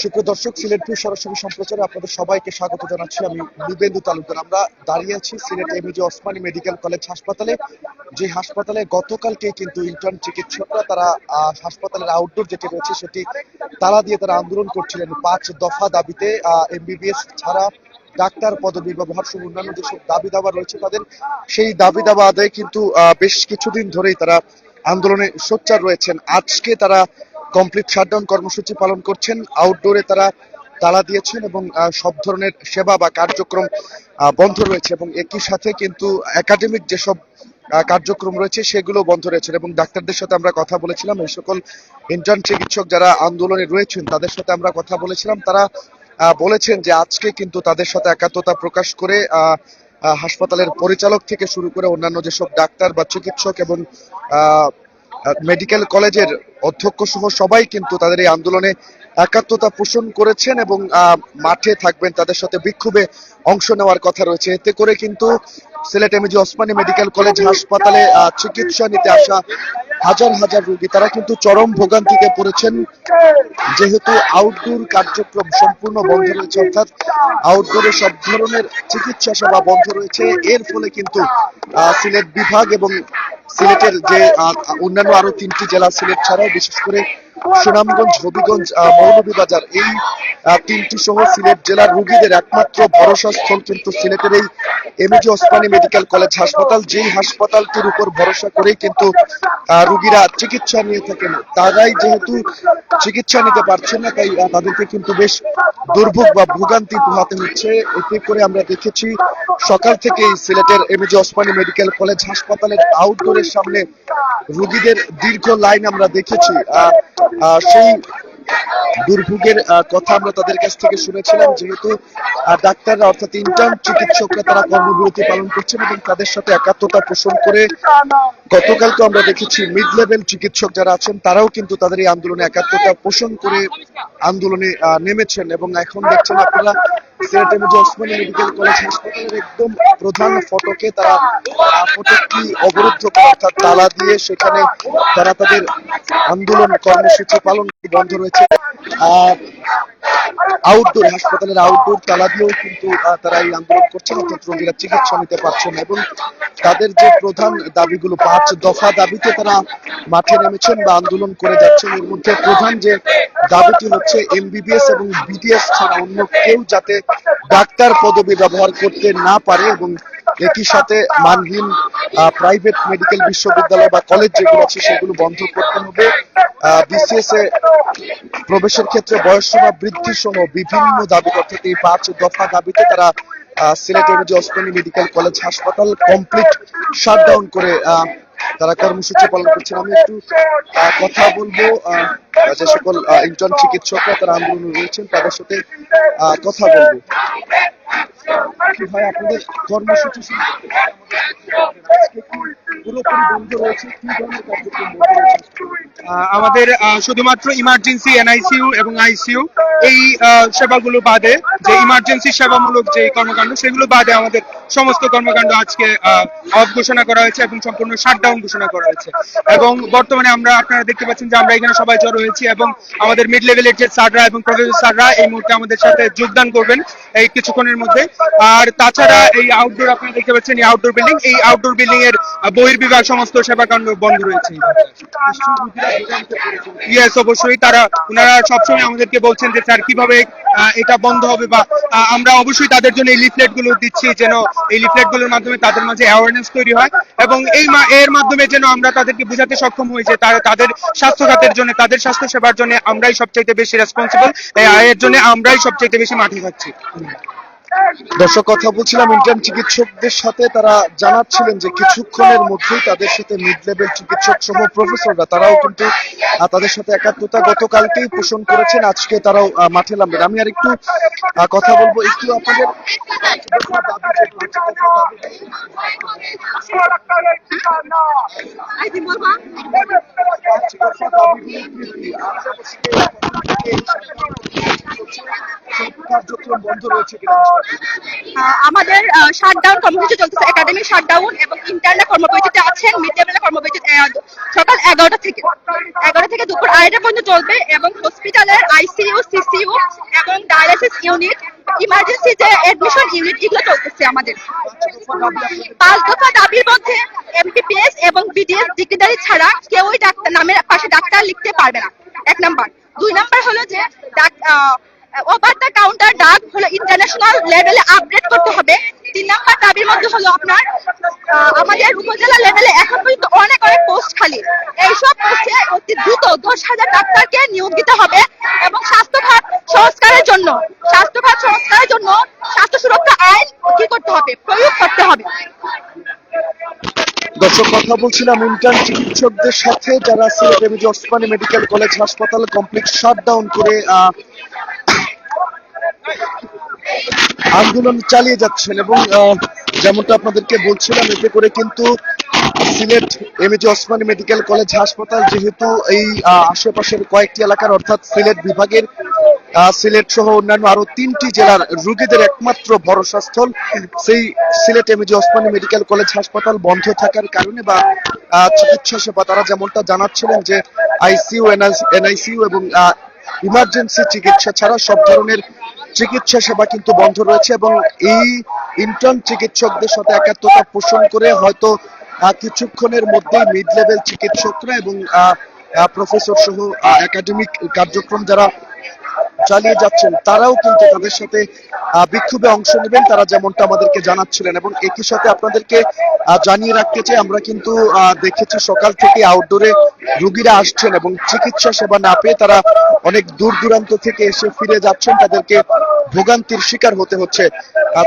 সুপ্রিয় দর্শক, সিলেট টু সরাসরি সম্প্রচারে আপনাদের সবাইকে স্বাগত জানাচ্ছি। আমি নিবেন্দু তালুকদার। আমরা দাঁড়িয়ে আছি Sylhet MAG Osmani medical college হাসপাতালে। যে হাসপাতালে গতকালকে কিন্তু ইন্টার্ন চিকিৎসকরা তারা হাসপাতালের আউটডোর যেটি রয়েছে সেটি তালা দিয়ে তারা আন্দোলন করছিলেন। পাঁচ দফা দাবিতে এমবিবিএস ছাড়া ডাক্তার পদবি ব্যবহার সহ অন্যান্য যেসব দাবি দাবা রয়েছে তাদের, সেই দাবি দাবা আদায় কিন্তু বেশ কিছুদিন ধরেই তারা আন্দোলনে সোচ্চার রয়েছেন। আজকে তারা কমপ্লিট শাটডাউন কর্মসূচি পালন করছেন। আউটডোরে তারা তালা দিয়েছেন এবং সব ধরনের সেবা বা কার্যক্রম বন্ধ রয়েছে এবং একই সাথে কিন্তু একাডেমিক যেসব কার্যক্রম রয়েছে সেগুলো বন্ধ রয়েছে এবং ডাক্তারদের সাথে আমরা কথা বলেছিলাম। এই সকল ইন্টার্ন চিকিৎসক যারা আন্দোলনে রয়েছেন, তাদের সাথে আমরা কথা বলেছিলাম। তারা বলেছেন যে আজকে কিন্তু তাদের সাথে একাত্মতা প্রকাশ করে হাসপাতালের পরিচালক থেকে শুরু করে অন্যান্য যেসব ডাক্তার বা চিকিৎসক এবং মেডিকেল কলেজের অধ্যক্ষ সহ সবাই কিন্তু তাদের এই আন্দোলনে একাত্মতা পোষণ করেছেন এবং মাঠে থাকবেন, তাদের সাথে বিক্ষোভে অংশ নেওয়ার কথা রয়েছে। এতে করে কিন্তু Sylhet MG Osmani medical college হাসপাতালে চিকিৎসা নিতে আসা হাজার হাজার রোগী, তারা কিন্তু চরম ভোগান্তিতে পড়েছেন। যেহেতু আউটডোর কার্যক্রম সম্পূর্ণ বন্ধ রয়েছে, অর্থাৎ আউটডোরে সব ধরনের চিকিৎসা সেবা বন্ধ রয়েছে। এর ফলে কিন্তু সিলেট বিভাগ এবং সিলেটের যে অন্যান্য আরও তিনটি জেলা সিলেট ছাড়াও, বিশেষ করে সুনামগঞ্জ, হবিগঞ্জ মৌলভীবাজার, এই তিনটি সহ সিলেট জেলার রোগীদের একমাত্র ভরসা স্থল কিন্তু সিলেটের এই এমএজি ওসমানী মেডিকেল কলেজ হাসপাতাল, যেই হাসপাতালটির উপর ভরসা করেই কিন্তু রোগীরা চিকিৎসা নিয়ে থাকেন তারাই যেহেতু চিকিৎসা নিতে পারছেন না, তাই তাদেরকে কিন্তু বেশ দুর্ভোগ বা ভোগান্তি পোহাতে হচ্ছে। এতে করে আমরা দেখেছি সকাল থেকেই সিলেটের এমএজি ওসমানী মেডিকেল কলেজ হাসপাতালের আউটডোরের সামনে রোগীদের দীর্ঘ লাইন আমরা দেখেছি। সেই দুর্ভোগের কথা আমরা তাদের কাছ থেকে শুনেছিলাম। যেহেতু ডাক্তাররা অর্থাৎ ইন্টার্ন চিকিৎসকরা তারা কর্মবিরতি পালন করছেন এবং তাদের সাথে একাত্মতা পোষণ করে গতকাল তো আমরা দেখেছি মিড লেভেল চিকিৎসক যারা আছেন, তারাও কিন্তু তাদের এই আন্দোলনে একাত্মতা পোষণ করে আন্দোলনে নেমেছেন এবং এখন দেখছেন আপনারা Sylhet MAG Osmani medical college হাসপাতালের একদম প্রধান ফটকে তারা ফটকটি অবরুদ্ধ অর্থাৎ তালা দিয়ে সেখানে তারা তাদের আন্দোলন কর্মসূচি পালন বন্ধ রয়েছে। আর আউটডোর হাসপাতালের আউটডোর তালা দিয়েও কিন্তু তারা এই আন্দোলন করছেন। অর্থাৎ রোগীরা চিকিৎসা নিতে পারছেন এবং তাদের যে প্রধান দাবিগুলো, পাঁচ দফা দাবিতে তারা মাঠে নেমেছেন বা আন্দোলন করে যাচ্ছেন। এর মধ্যে প্রধান যে দাবিটি হচ্ছে এমবিবিএস এবং বিডিএস ছাড়া অন্য কেউ যাতে ডাক্তার পদবি ব্যবহার করতে না পারে এবং একই সাথে মানহীন প্রাইভেট মেডিকেল বিশ্ববিদ্যালয় বা কলেজ যেগুলো আছে সেগুলো বন্ধ করতে হবে। বিসিএস এ প্রবেশের ক্ষেত্রে বয়সসীমা বৃদ্ধি সহ বিভিন্ন দাবি, অর্থাৎ এই পাঁচ দফা দাবিতে তারা Sylhet MG Osmani medical college হাসপাতাল কমপ্লিট শাটডাউন করে তারা কর্মসূচি পালন করছেন। আমি একটু কথা বলব যে সকল ইন্টার্ন চিকিৎসকরা তারা আন্দোলনে রয়েছেন, তাদের সাথে কথা বলব। কি ভাই আপনাদের কর্মসূচি আমাদের শুধুমাত্র ইমার্জেন্সি এনআইসিইউ এবং আইসিইউ এই সেবাগুলো বাদে যে ইমার্জেন্সি সেবামূলক যে কর্মকাণ্ড, সেগুলো বাদে আমাদের সমস্ত কর্মকাণ্ড আজকে অফ ঘোষণা করা হয়েছে এবং সম্পূর্ণ শাটডাউন ঘোষণা করা হয়েছে। এবং বর্তমানে আমরা, আপনারা দেখতে পাচ্ছেন যে আমরা এখানে সবাই জড়ো হয়েছি এবং আমাদের মিড লেভেলের যে স্যাররা এবং প্রফেসর স্যাররা এই মুহূর্তে আমাদের সাথে যোগদান করবেন এই কিছুক্ষণের মধ্যে। আর তাছাড়া এই আউটডোর আপনারা দেখতে পাচ্ছেন, এই আউটডোর বিল্ডিং এই আউটডোর বিল্ডিং এর বহির্বিভাগ সমস্ত সেবাকাণ্ড বন্ধ রয়েছে। ইয়েস অবশ্যই তারা, ওনারা সবসময় আমাদেরকে বলছেন যে, স্যার, কীভাবে এটা বন্ধ হবে বা আমরা অবশ্যই তাদের জন্য এই লিফলেটগুলো দিচ্ছি যেন এই লিফলেটগুলোর মাধ্যমে তাদের মাঝে অ্যাওয়ারনেস তৈরি হয় এবং এই এর মাধ্যমে যেন আমরা তাদেরকে বোঝাতে সক্ষম হই যে, তারা তাদের স্বাস্থ্য খাতের জন্য, তাদের স্বাস্থ্য সেবার জন্য আমরাই সবচাইতে বেশি রেসপন্সিবল এর জন্য আমরাই সবচাইতে বেশি মাঠে থাকছি দর্শক কথা বলছিলাম ইন্টার্ন চিকিৎসকদের সাথে। তারা জানাচ্ছিলেন যে কিছুক্ষণের মধ্যেই তাদের সাথে মিড লেভেল চিকিৎসক সহ প্রফেসররা তারাও কিন্তু তাদের সাথে একাত্মতা গতকালকেই পোষণ করেছেন। আজকে তারাও মাঠে নামবেন। আমি আর একটু আহ, কথা বলব। একটু আপনাদের আমাদের শাটডাউন কর্মসূচি চলতেছে একাডেমিক শাটডাউন এবং ইন্টারনাল কর্মবিরতিতে আছেন মিড ডে মিলের কর্মবিরতি সকাল এগারোটা থেকে। এগারোটা থেকে দুপুর আড়াইটা পর্যন্ত চলবে এবং হসপিটালের আইসিইউ সিসিইউ এবং ডায়ালিসিস ইউনিট ইমার্জেন্সি যে এডমিশন ইউনিট এগুলো চলতেছে আমাদের। পাঁচ দফা দাবির মধ্যে এমবিবিএস এবং বিডিএস ডিগ্রিধারী ছাড়া কেউই ডাক্তার নামের পাশে ডাক্তার লিখতে পারবে না। এক নাম্বার। দুই নাম্বার হলো যে ওভার দ্য কাউন্টার ডাক হলো ইন্টারন্যাশনাল লেভেলে আপডেট করতে হবে। তিন নাম্বার দাবির মধ্যে হলো আপনার আমাদের উপজেলা লেভেলে এখন পর্যন্ত অনেক অনেক পোস্ট খালি। এইসব পোস্টে অতি দ্রুত দশ হাজার ডাক্তারকে নিয়োগ দিতে হবে এবং স্বাস্থ্য খাত সংস্কারের জন্য স্বাস্থ্য জন্য স্বাস্থ্য সুরক্ষা আইন কি করতে হবে? প্রয়োগ করতে হবে। দর্শক, কথা বলছিলাম ইন্টার্ন চিকিৎসকদের সাথে যারা Sylhet MG Osmani medical college হাসপাতাল কমপ্লিট শাটডাউন করে আন্দোলন চালিয়ে যাচ্ছেন এবং যেমনটা আপনাদেরকে বলছিলাম, এতে করে কিন্তু Sylhet MAG Osmani medical college হাসপাতাল যেহেতু এই আশেপাশের কয়েকটি এলাকার, অর্থাৎ সিলেট বিভাগের সিলেট সহ অন্যান্য আরও তিনটি জেলার রোগীদের একমাত্র ভরসাস্থল। সেই Sylhet MAG Osmani medical college হাসপাতাল বন্ধ থাকার কারণে বা চিকিৎসা সেবা তারা যেমনটা জানাচ্ছিলেন যে আইসিইউ এনআইসিইউ এবং ইমার্জেন্সি চিকিৎসা ছাড়া সব ধরনের চিকিৎসা সেবা কিন্তু বন্ধ রয়েছে এবং এই ইন্টার্ন চিকিৎসকদের সাথে একাত্মতা পোষণ করে হয়তো কিছুক্ষণের মধ্যেই মিড লেভেল চিকিৎসকরা এবং প্রফেসর সহ একাডেমিক কার্যক্রম যারা চালিয়ে যাচ্ছেন তারাও কিন্তু তাদের সাথে বিক্ষোভে অংশ নেবেন। তারা যেমনটা আমাদেরকে জানাচ্ছিলেন এবং একই সাথে আপনাদেরকে জানিয়ে রাখতে চাই আমরা কিন্তু দেখেছি সকাল থেকে আউটডোরে রুগীরা আসছেন এবং চিকিৎসা সেবা না পেয়ে তারা অনেক দূর দূরান্ত থেকে এসে ফিরে যাচ্ছেন। তাদেরকে ভোগান্তির শিকার হতে হচ্ছে।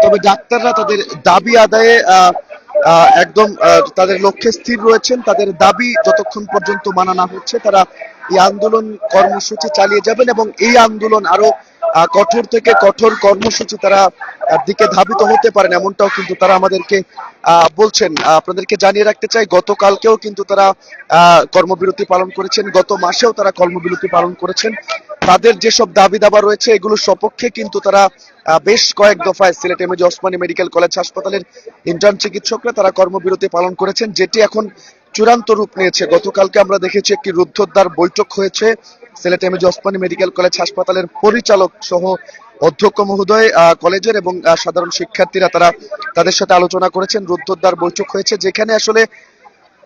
তবে ডাক্তাররা তাদের দাবি আদায়ে আহ, একদম তাদের লক্ষ্যে স্থির রয়েছেন। তাদের দাবি যতক্ষণ পর্যন্ত মানা না হচ্ছে, তারা এই আন্দোলন কর্মসূচি চালিয়ে যাবেন এবং এই আন্দোলন আরও কঠোর থেকে কঠোর কর্মসূচি তারা দিকে ধাবিত হতে পারেন এমনটাও কিন্তু তারা আমাদেরকে বলছেন। আপনাদেরকে জানিয়ে রাখতে চাই, গতকালকেও কিন্তু তারা কর্মবিরতি পালন করেছেন। গত মাসেও তারা কর্মবিরতি পালন করেছেন। তাদের যেসব দাবি দাবা রয়েছে এগুলোর সপক্ষে কিন্তু তারা বেশ কয়েক দফায় Sylhet MAG Osmani medical college হাসপাতালের ইন্টার্ন চিকিৎসকরা তারা কর্মবিরতি পালন করেছেন, যেটি এখন চূড়ান্ত রূপ নিয়েছে। গতকালকে আমরা দেখেছি একটি রুদ্ধদ্বার বৈঠক হয়েছে। Sylhet MAG Osmani medical college হাসপাতালের পরিচালক সহ অধ্যক্ষ মহোদয় কলেজের এবং সাধারণ শিক্ষার্থীরা তারা তাদের সাথে আলোচনা করেছেন। রুদ্ধদ্বার বৈঠক হয়েছে, যেখানে আসলে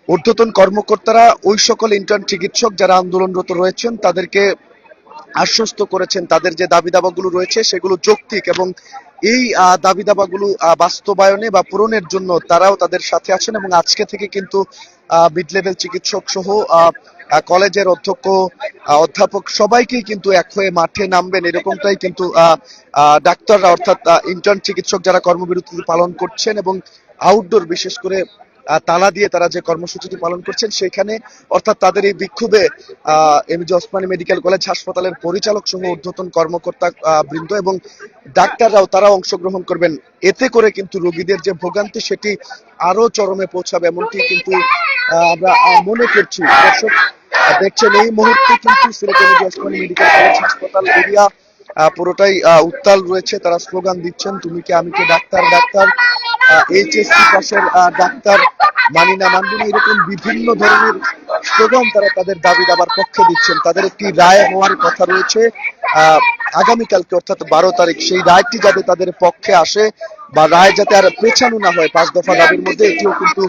ঊর্ধ্বতন কর্মকর্তারা, ওই সকল ইন্টার্ন চিকিৎসক যারা আন্দোলনরত রয়েছেন, তাদেরকে আশ্বস্ত করেছেন তাদের যে দাবি দাবাগুলো রয়েছে সেগুলো যৌক্তিক এবং এই দাবি দাবাগুলো বাস্তবায়নে বা পূরণের জন্য তারাও তাদের সাথে আছেন এবং আজকে থেকে কিন্তু মিড লেভেল চিকিৎসক সহ কলেজের অধ্যক্ষ অধ্যাপক সবাইকেই কিন্তু এক হয়ে মাঠে নামবেন। এরকমটাই কিন্তু ডাক্তাররা অর্থাৎ ইন্টার্ন চিকিৎসক যারা কর্মবিরতি পালন করছেন এবং আউটডোর বিশেষ করে তালা দিয়ে তারা যে কর্মসূচিটি পালন করছেন, সেখানে অর্থাৎ তাদের এই বিক্ষোভে এমজি ওসমানী মেডিকেল কলেজ হাসপাতালের পরিচালক সহ ঊর্ধ্বতন কর্মকর্তা বৃন্দ এবং ডাক্তাররাও তারা অংশগ্রহণ করবেন। এতে করে কিন্তু রোগীদের যে ভোগান্তি, সেটি আরও চরমে পৌঁছাবে, এমনটি কিন্তু আমরা মনে করছি। দর্শক দেখছেন, এই মুহূর্তে কিন্তু ওসমানী মেডিকেল কলেজ হাসপাতাল এরিয়া পুরোটাই উত্তাল রয়েছে। তারা স্লোগান দিচ্ছেন, তুমি কি, আমি কি, ডাক্তার ডাক্তার। এইচএসসি পাশের ডাক্তার মানিনা না এরকম বিভিন্ন ধরনের স্লোগান তারা তাদের দাবি দাবার পক্ষে দিচ্ছেন। তাদের একটি রায় হওয়ার কথা রয়েছে। আহ, আগামীকালকে অর্থাৎ বারো তারিখ সেই রায়টি যাতে তাদের পক্ষে আসে বা রায় যাতে আর পেছানো না হয় পাঁচ দফা দাবির মধ্যে এটিও কিন্তু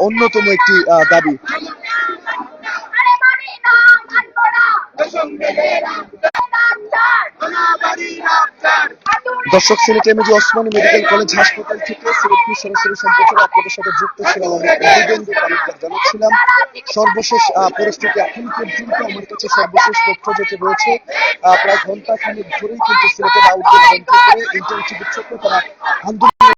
অন্যতম একটি দাবি। দর্শক Sylhet MAG Osmani medical college হাসপাতাল থেকে সিলেট সরাসরি সম্প্রচারে আপনাদের সাথে যুক্ত ছিলাম জানাচ্ছিলাম সর্বশেষ পরিস্থিতি এখন পর্যন্ত আমার কাছে সর্বশেষ তথ্য যেটি রয়েছে। প্রায় ঘণ্টা খানেক ধরেই কিন্তু সিলেটের আউটডোর বন্ধ করে ইন্টার্ন চিকিৎসকরা তারা আন্দোলন